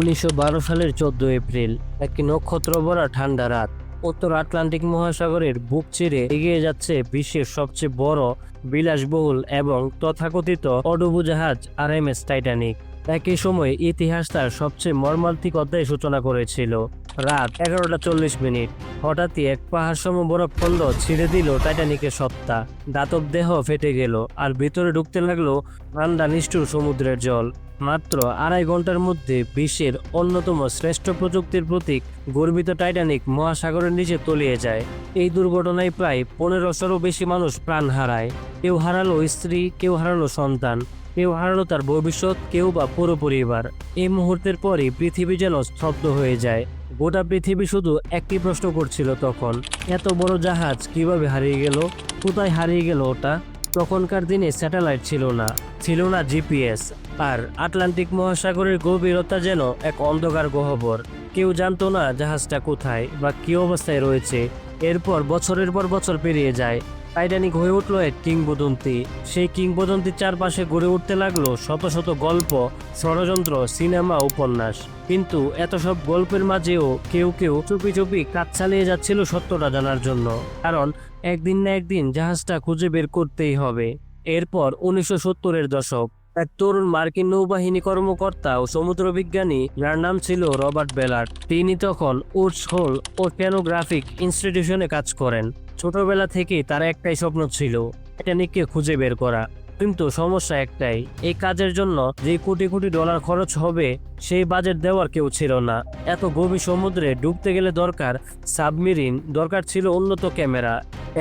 উনিশশো বারো সালের চোদ্দ এপ্রিল, একটি নক্ষত্র ভরা ঠান্ডা রাত। উত্তর আটলান্টিক মহাসাগরের বুক চিরে এগিয়ে যাচ্ছে বিশ্বের সবচেয়ে বড় বিলাসবহুল এবং তথাকথিত অডুবু জাহাজ আর এম এস টাইটানিক। একই সময়ে ইতিহাস তার সবচেয়ে মর্মান্তিক অধ্যায় সূচনা করেছিল। রাত এগারোটা চল্লিশ মিনিট। হঠাৎই এক পাহাড় সম বরফ খণ্ড ছিঁড়ে দিল টাইটানিকের সত্তা। দাতব দেহ ফেটে গেল আর ভিতরে ঢুকতে লাগল ঠান্ডা নিষ্ঠুর সমুদ্রের জল। মাত্র আড়াই ঘণ্টার মধ্যে বিশ্বের অন্যতম শ্রেষ্ঠ প্রযুক্তির প্রতীক গর্বিত টাইটানিক মহাসাগরের নিচে তলিয়ে যায়। এই দুর্ঘটনায় প্রায় পনেরোশোরও বেশি মানুষ প্রাণ হারায়। কেউ হারালো স্ত্রী, কেউ হারালো সন্তান। কেউ হারালো তার ভবিষ্যৎ, কেউ বা পুরো পরিবার। এই মুহূর্তের পরই পৃথিবী যেন স্তব্ধ হয়ে যায়। গোটা পৃথিবী শুধু একটি প্রশ্ন করছিল তখন, এত বড় জাহাজ কীভাবে হারিয়ে গেল? কোথায় হারিয়ে গেল ওটা? তখনকার দিনে স্যাটেলাইট ছিল না ছিল না জিপিএস, আর আটলান্টিক মহাসাগরের গভীরতা যেন এক অন্ধকার গহ্বর। কেউ জানতো না জাহাজটা কোথায় বা কি অবস্থায় রয়েছে। এরপর বছরের পর বছর পেরিয়ে যায়। টাইটানিক হয়ে উঠল এক কিংবদন্তি। সেই কিংবদন্তির চারপাশে গড়ে উঠতে লাগল শত শত গল্প, ষড়যন্ত্র, সিনেমা, উপন্যাস। কিন্তু এত সব গল্পের মাঝেও কেউ কেউ চুপি চুপি কাজ চালিয়ে যাচ্ছিল সত্যটা জানার জন্য। কারণ একদিন না একদিন জাহাজটা খুঁজে বের করতেই হবে। এরপর উনিশশো সত্তরের দশক, এক তরুণ মার্কিন নৌবাহিনী কর্মকর্তা ও সমুদ্র বিজ্ঞানী যার নাম ছিল রবার্ট বেলার তিনি তখন উডস হোল ও ক্যানোগ্রাফিক ইনস্টিটিউশনে কাজ করেন। ছোটবেলা থেকেই তার একটাই স্বপ্ন ছিল টাইটানিককে খুঁজে বের করা। কিন্তু সমস্যা একটাই, এই কাজের জন্য যে কোটি কোটি ডলার খরচ হবে, সেই বাজেট দেওয়ার কেউ ছিল না। এত গভীর সমুদ্রে ডুবতে গেলে দরকার সাবমেরিন, দরকার ছিল উন্নত ক্যামেরা।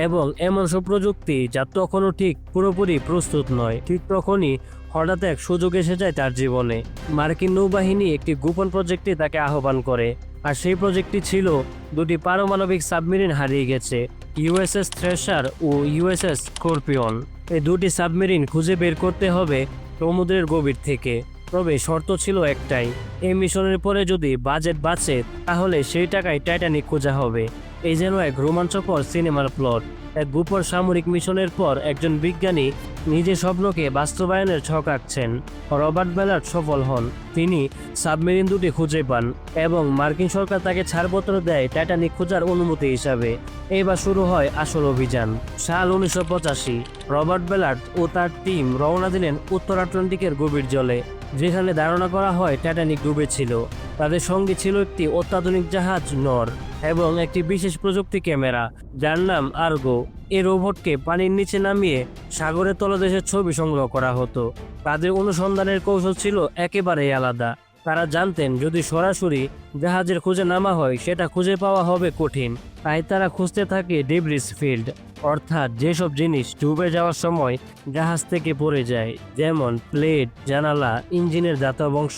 এবং এমন সব প্রযুক্তি যা তখনও ঠিক, পুরোপুরি প্রস্তুত নয়। ঠিক তখনই হঠাৎ এক সুযোগ এসে যায় তার জীবনে। মার্কিন নৌবাহিনী একটি গোপন প্রজেক্টে তাকে আহ্বান করে। আর সেই প্রজেক্টটি ছিল, দুটি পারমাণবিক সাবমেরিন হারিয়ে গেছে। ইউএসএস থ্রেশার ও ইউএসএস স্করপিয়ন, এই দুটি সাবমেরিন খুঁজে বের করতে হবে সমুদ্রের গভীর থেকে। তবে শর্ত ছিল একটাই, এই মিশনের পরে যদি বাজেট বাঁচে, তাহলে সেই টাকায় টাইটানিক খোঁজা হবে। এই যেন এক রোমাঞ্চকর সিনেমার প্লট। এক গুপর সামরিক মিশনের পর একজন বিজ্ঞানী নিজের স্বপ্নকে বাস্তবায়নের ছক আঁকছেন। রবার্ট বেলার্ট সফল হন। তিনি সাবমেরিন দুটি খুঁজে পান এবং মার্কিন সরকার তাকে ছাড়পত্র দেয় টাইটানিক খোঁজার অনুমতি হিসাবে। এইবার শুরু হয় আসল অভিযান। সাল উনিশশো পঁচাশি, রবার্ট বেলার্ট ও তার টিম রওনা দিলেন উত্তর আটলান্টিকের গভীর জলে, যেখানে ধারণা করা হয় টাইটানিক ডুবেছিল তাদের সঙ্গে ছিল একটি অত্যাধুনিক জাহাজ নর এবং একটি বিশেষ প্রযুক্তি ক্যামেরা, যার নাম আর্গো। এই রোবটকে পানির নিচে নামিয়ে সাগরের তলদেশের ছবি সংগ্রহ করা হতো। তাদের অনুসন্ধানের কৌশল ছিল একেবারেই আলাদা। তারা জানতেন, যদি সরাসরি জাহাজের খুঁজে নামা হয়, সেটা খুঁজে পাওয়া হবে কঠিন। তাই তারা খুঁজতে থাকে ডেব্রিস ফিল্ড। অর্থাৎ যেসব জিনিস ডুবে যাওয়ার সময় জাহাজ থেকে পড়ে যায়, যেমন প্লেট, জানালা, ইঞ্জিনের দাতব অংশ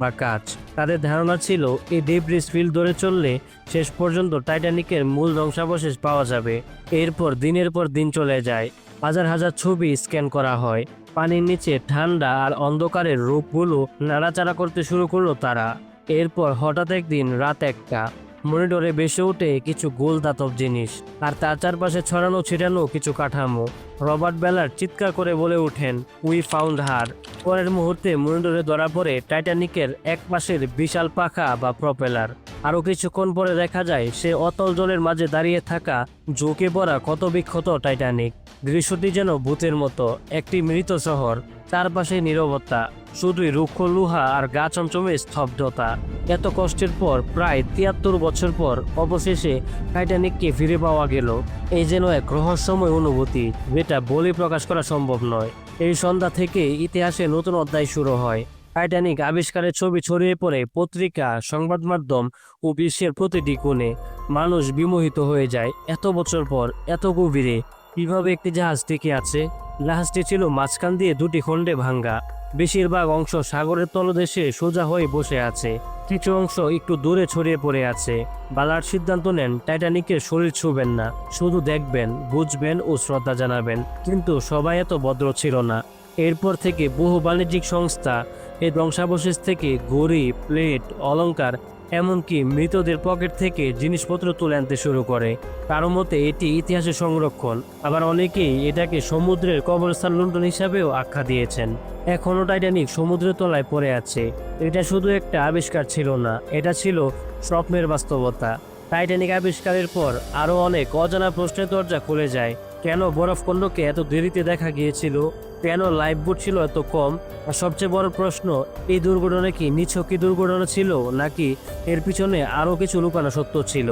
বা কাচ। তাদের ধারণা ছিল, এই ডেব্রিস ফিল্ড ধরে চললে শেষ পর্যন্ত টাইটানিকের মূল ধ্বংসাবশেষ পাওয়া যাবে। এরপর দিনের পর দিন চলে যায়। হাজার হাজার ছবি স্ক্যান করা হয়। পানির নিচে ঠান্ডা আর অন্ধকারের রূপগুলো নাড়াচাড়া করতে শুরু করল তারা। এরপর হঠাৎ একদিন রাত একটা মনিটরে বেসে ওঠে কিছু গোল দাতব জিনিস আর তার চারপাশে ছড়ানো ছিটানো কিছু কাঠামো। রবার্ট বেলার চিৎকার করে বলে ওঠেন, উই ফাউন্ড হার। পরের মুহূর্তে মনিটরে ধরা পড়ে টাইটানিকের এক পাশের বিশাল পাখা বা প্রপেলার। আরও কিছুক্ষণ পরে দেখা যায়, সে অতল জলের মাঝে দাঁড়িয়ে থাকা ঝুঁকে পড়া ক্ষত বিক্ষত টাইটানিক। দৃশ্যটি যেন ভূতের মতো, একটি মৃত শহর। চারপাশে নীরবতা, শুধুই রুক্ষ লোহা আর গা চমচমে স্তব্ধতা। এত কষ্টের পর, প্রায় তিয়াত্তর বছর পর অবশেষে টাইটানিককে ফিরে পাওয়া গেল। এই যেন এক রহস্যময় অনুভূতি। যেটা বলে প্রকাশ করা সম্ভব নয়। এই সন্ধ্যা থেকে ইতিহাসে নতুন অধ্যায় শুরু হয়। টাইটানিক আবিষ্কারের ছবি ছড়িয়ে পড়ে পত্রিকা, সংবাদ মাধ্যম ও বিশ্বের প্রতিটি কোণে। মানুষ বিমোহিত হয়ে যায় এত বছর পর, এত গভীরে। কীভাবে একটি জাহাজ টিকে আছে? জাহাজটি ছিল মাঝখান দিয়ে দুটি খণ্ডে ভাঙ্গা। বেশিরভাগ অংশ সাগরের তলদেশে সোজা হয়ে বসে আছে। কিছু অংশ একটু দূরে ছড়িয়ে পড়ে আছে। বালার সিদ্ধান্ত নেন, টাইটানিকের শরীর ছুবেন না। শুধু দেখবেন, বুঝবেন ও শ্রদ্ধা জানাবেন। কিন্তু সবাই এত ভদ্র ছিল না। এরপর থেকে বহু বাণিজ্যিক সংস্থা এই ধ্বংসাবশেষ থেকে ঘড়ি, প্লেট, অলংকার এমনকি মৃতদের পকেট থেকে জিনিসপত্র তুলে আনতে শুরু করে। কারও মতে, এটি ইতিহাসের সংরক্ষণ। আবার অনেকেই এটাকে সমুদ্রের কবরস্থান লুণ্ঠন হিসাবেও আখ্যা দিয়েছেন। এখনও টাইটানিক সমুদ্রের তলায় পড়ে আছে। এটা শুধু একটা আবিষ্কার ছিল না, এটা ছিল স্বপ্নের বাস্তবতা। টাইটানিক আবিষ্কারের পর আরও অনেক অজানা প্রশ্নের দরজা খুলে যায়। কেন বরফখণ্ডকে এত দেরিতে দেখা গিয়েছিল? কেন লাইফ বোট ছিল এত কম? আর সবচেয়ে বড় প্রশ্ন, এই দুর্ঘটনা কি নিছকই দুর্ঘটনা ছিল, নাকি এর পিছনে আরও কিছু লুকানো সত্য ছিল?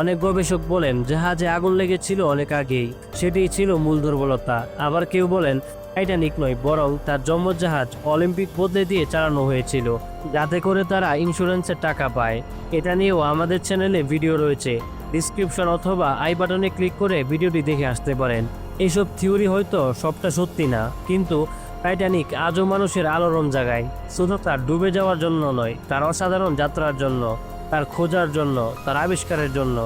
অনেক গবেষক বলেন, জাহাজে আগুন লেগেছিল অনেক আগেই। সেটিই ছিল মূল দুর্বলতা। আবার কেউ বলেন, টাইটানিক নয়, বরং তার জাহাজ অলিম্পিক বদলে দিয়ে চালানো হয়েছিল, যাতে করে তারা ইন্স্যুরেন্সের টাকা পায়। এটা নিয়েও আমাদের চ্যানেলে ভিডিও রয়েছে। ডিসক্রিপশন অথবা আই বাটনে ক্লিক করে ভিডিওটি দেখে আসতে পারেন। এইসব থিওরি হয়তো সবটা সত্যি না, কিন্তু টাইটানিক আজও মানুষের আলোড়ন জাগায়। শুধু তার ডুবে যাওয়ার জন্য নয়, তার অসাধারণ যাত্রার জন্য, তার খোঁজার জন্য, তার আবিষ্কারের জন্য।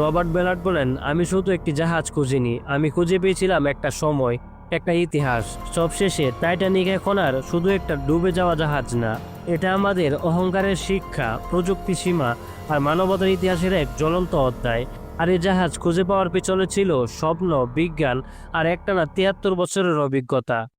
রবার্ট বেলার্ট বলেন, আমি শুধু একটি জাহাজ খুঁজিনি, আমি খুঁজে পেয়েছিলাম একটা সময়, একটা ইতিহাস। সবশেষে টাইটানিক এখন আর শুধু একটা ডুবে যাওয়া জাহাজ না, এটা আমাদের অহংকারের শিক্ষা, প্রযুক্তি সীমা আর মানবতার ইতিহাসের এক জ্বলন্ত অধ্যায়। আর এই জাহাজ খুঁজে পাওয়ার পিছনে ছিল স্বপ্ন বিজ্ঞান আর একটানা তিয়াত্তর বছরের অভিজ্ঞতা।